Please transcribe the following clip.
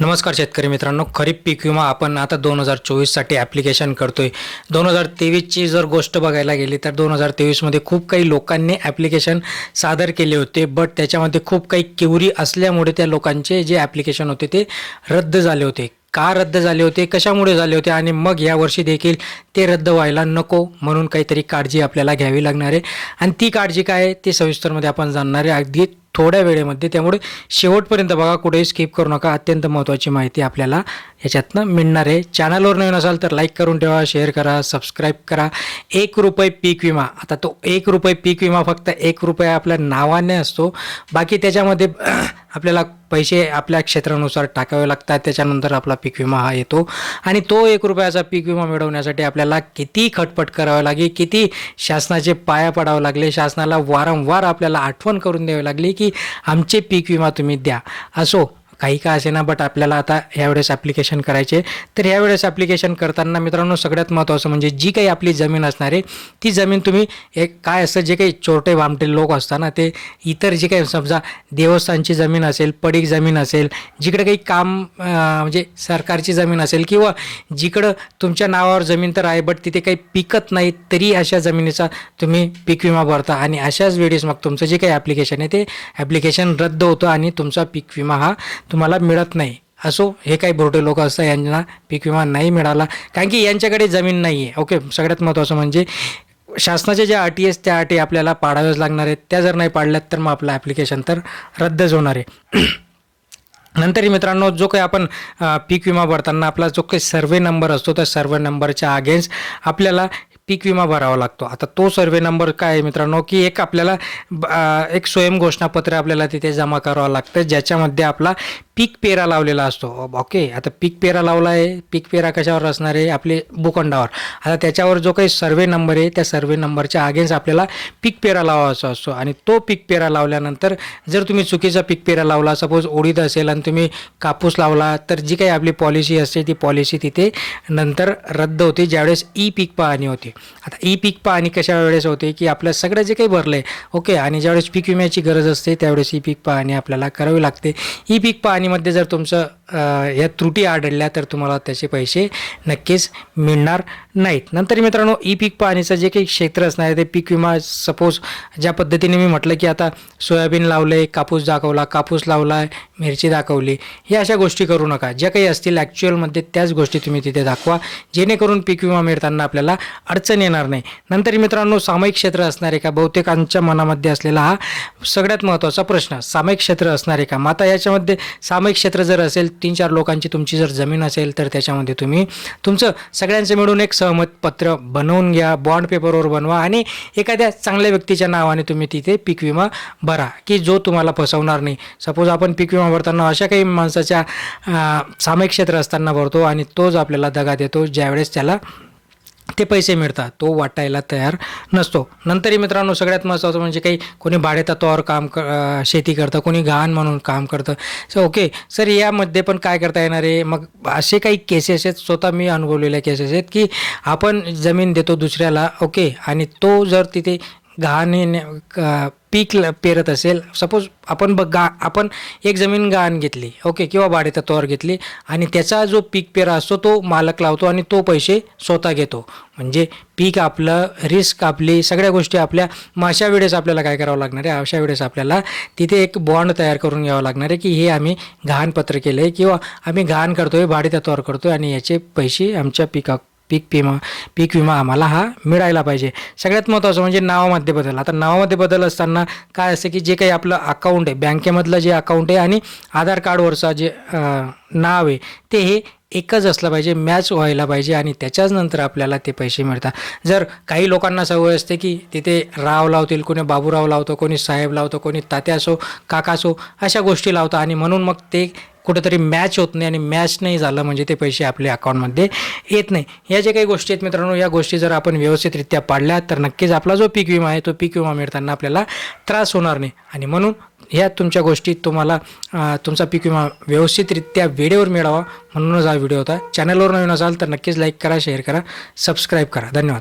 नमस्कार शेतकरी मित्रांनो खरीप पीक विमा आपण आता दोन हजार चोवीससाठी ॲप्लिकेशन करतो आहे दोन हजार तेवीसची जर गोष्ट बघायला गेली तर दोन हजार तेवीसमध्ये खूप काही लोकांनी ॲप्लिकेशन सादर केले होते बट त्याच्यामध्ये खूप काही क्युरी असल्यामुळे त्या लोकांचे जे ॲप्लिकेशन होते ते रद्द झाले होते. का रद्द झाले होते? कशामुळे झाले होते? आणि मग यावर्षी देखील ते रद्द व्हायला नको म्हणून काहीतरी काळजी आपल्याला घ्यावी लागणार आहे. आणि ती काळजी काय आहे? ते सविस्तरमध्ये आपण जाणणार आहे. अगदी थोड्या वेळेमध्ये. त्यामुळे शेवटपर्यंत बघा कुठेही स्किप करू नका. अत्यंत महत्त्वाची माहिती आपल्याला याच्यातनं मिळणार आहे. चॅनलवर नवीन असाल तर लाईक करून ठेवा शेअर करा सबस्क्राईब करा. एक रुपये पीक विमा. आता तो एक रुपये पीक विमा फक्त एक रुपये आपल्या नावाने असतो. बाकी त्याच्यामध्ये आपल्याला पैसे आपल्या क्षेत्रानुसार टाकावे लागतात. त्याच्यानंतर आपला पीक विमा हा येतो. आणि तो एक रुपयाचा पीक विमा मिळवण्यासाठी आपल्याला किती खटपट करावे लागली किती शासनाचे पाया पडावं लागले शासनाला वारंवार आपल्याला आठवण करून द्यावी लागली की आमचे पीक विमा तुम्ही द्या. असो काही का असे ना बट आपल्याला आता ह्यावेळेस ॲप्लिकेशन करायचे. तर ह्यावेळेस ॲप्लिकेशन करताना मित्रांनो सगळ्यात महत्त्वाचं म्हणजे जी काही आपली जमीन असणार आहे ती जमीन तुम्ही एक काय असतं जे काही चोरटे वामटे लोक असतात ना ते इतर जे काही समजा देवस्थानची जमीन असेल पडीक जमीन असेल जिकडे काही काम म्हणजे सरकारची जमीन असेल किंवा जिकडं तुमच्या नावावर जमीन तर आहे बट तिथे काही पिकत नाही तरी अशा जमिनीचा तुम्ही पीक विमा भरता. आणि अशाच वेळेस मग तुमचं जे काही ॲप्लिकेशन आहे ते ॲप्लिकेशन रद्द होतं आणि तुमचा पीक विमा हा तुम्हाला मिळत नाही. असो हे काही बोरटे लोक असतात यांना पीक विमा नाही मिळाला. कारण की यांच्याकडे जमीन नाही आहे ओके सगळ्यात महत्त्वाचं म्हणजे शासनाच्या ज्या अटी आहेत त्या अटी आपल्याला पाडाव्याच लागणार आहेत. त्या जर नाही पाडल्यात तर मग आपलं ॲप्लिकेशन तर रद्दच होणार आहे. नंतर मित्रांनो जो काही आपण पीक विमा भरताना आपला जो काही सर्वे नंबर असतो त्या सर्वे नंबरच्या अगेन्स्ट आपल्याला पीक विमा भरावा लागतो. आता तो सर्वे नंबर काय आहे मित्रांनो की एक आपल्याला ब- एक स्वयं घोषणापत्र आपल्याला तिथे जमा करावं लागतं ज्याच्यामध्ये आपला पीक पेरा लावलेला असतो. ओके आता पीक पेरा लावला आहे पीक पेरा कशावर असणार आहे? आपले भूखंडावर. आता त्याच्यावर जो काही सर्वे नंबर आहे त्या सर्वे नंबरच्या अगेन्स्ट आपल्याला पीक पेरा लावायचा असतो. आणि तो पीक पेरा लावल्यानंतर जर तुम्ही चुकीचा पीक पेरा लावला सपोज उडीद असेल आणि तुम्ही कापूस लावला तर जी काही आपली पॉलिसी असते ती पॉलिसी तिथे नंतर रद्द होते ज्यावेळेस ई पीक पाहणी होते. आता ई पीक पाहणी कशा वेळेस होते की आपलं सगळं जे काही भरलं आहे ओके आणि ज्यावेळेस पीक विम्याची गरज असते त्यावेळेस ई पीक पाहणी आपल्याला करावी लागते. ई पीक पाहणीमध्ये जर तुमचं ह्या या त्रुटी आढळल्या तर तुम्हाला त्याचे पैसे नक्कीच मिळणार. नाहीत. नंतर मित्रांनो ई पीक पाहणीचं जे काही क्षेत्र असणार आहे ते पीक विमा सपोज ज्या पद्धतीने मी म्हटलं की आता सोयाबीन लावले कापूस दाखवला कापूस लावला मिरची दाखवली या अशा गोष्टी करू नका. ज्या काही असतील ॲक्च्युअलमध्ये त्याच गोष्टी तुम्ही तिथे दाखवा. जेणेकरून पीक विमा मिळताना आपल्याला अडचण येणार नाही. नंतर मित्रांनो सामायिक क्षेत्र असणार आहे का? बहुतेकांच्या मनामध्ये असलेला हा सगळ्यात महत्त्वाचा प्रश्न. सामायिक क्षेत्र असणार आहे का? मग याच्यामध्ये सामायिक क्षेत्र जर असेल तीन चार लोकांची तुमची जर जमीन असेल तर त्याच्यामध्ये तुम्ही तुमचं सगळ्यांचं मिळून एक सहमत पत्र बनवून घ्या बॉन्ड पेपरवर बनवा आणि एखाद्या चांगल्या व्यक्तीच्या नावाने तुम्ही तिथे पीक विमा भरा की जो तुम्हाला फसवणार नाही. सपोज आपण पीक विमा भरताना अशा काही माणसाच्या सामायिक क्षेत्र असताना भरतो आणि तोच आपल्याला दगा देतो ज्यावेळेस त्याला ते पैसे मिळतात. तो वाटायला तयार नसतो. नंतरही मित्रांनो सगळ्यात महत्त्वाचं म्हणजे काही कोणी भाडेतत्वावर काम क शेती करतं कोणी गहाण म्हणून काम करतं. सो ओके सर यामध्ये पण काय करता येणार आहे? मग असे काही केसेस आहेत स्वतः मी अनुभवलेल्या केसेस आहेत की आपण जमीन देतो दुसऱ्याला ओके आणि तो जर तिथे गहाणीने क- पीक ल- पेरत असेल. सपोज आपण बघ गा आपण एक जमीन गहाण घेतली ओके किंवा भाडेतत्वावर घेतली आणि त्याचा जो पीक पेरा असतो तो मालक लावतो आणि तो पैसे स्वतः घेतो. म्हणजे पीक आपलं रिस्क आपली सगळ्या गोष्टी आपल्या. मग अशा वेळेस आपल्याला काय करावं लागणार आहे? अशा वेळेस आपल्याला तिथे एक बॉन्ड तयार करून घ्यावं लागणार आहे की हे आम्ही गहाणपत्र केलं आहे किंवा आम्ही गहाण करतोय भाडेतत्वावर आहे आणि याचे पैसे आमच्या पिका पीक विमा पीक विमा आम्हाला हा मिळायला पाहिजे. सगळ्यात महत्त्वाचं म्हणजे नावामध्ये बदल. आता नावामध्ये बदल असताना काय असतं की जे काही आपलं अकाउंट आहे बँकेमधलं जे अकाउंट आहे आणि आधार कार्डवरचा जे नाव आहे ते हे एकच असलं पाहिजे मॅच व्हायला पाहिजे आणि त्याच्याच नंतर आपल्याला ते पैसे मिळतात. जर काही लोकांना सवय असते की तिथे राव लावतील कोणी बाबूराव लावतो कोणी साहेब लावतो कोणी तात्या असो काका असो अशा गोष्टी लावतो आणि म्हणून मग ते कुठंतरी मॅच होत नाही आणि मॅच नाही झालं म्हणजे ते पैसे आपल्या अकाउंटमध्ये येत नाही. या ज्या काही गोष्टी आहेत मित्रांनो या गोष्टी जर आपण व्यवस्थितरित्या पाडल्या तर नक्कीच आपला जो पीक विमा आहे तो पीक विमा मिळताना आपल्याला त्रास होणार नाही. आणि म्हणून ह्या तुमच्या गोष्टी तुम्हाला तुमचा पीक विमा व्यवस्थितरित्या वेळेवर मिळावा म्हणूनच हा व्हिडिओ होता. चॅनलवर नवीन असाल तर नक्कीच लाईक करा शेअर करा सबस्क्राईब करा. धन्यवाद.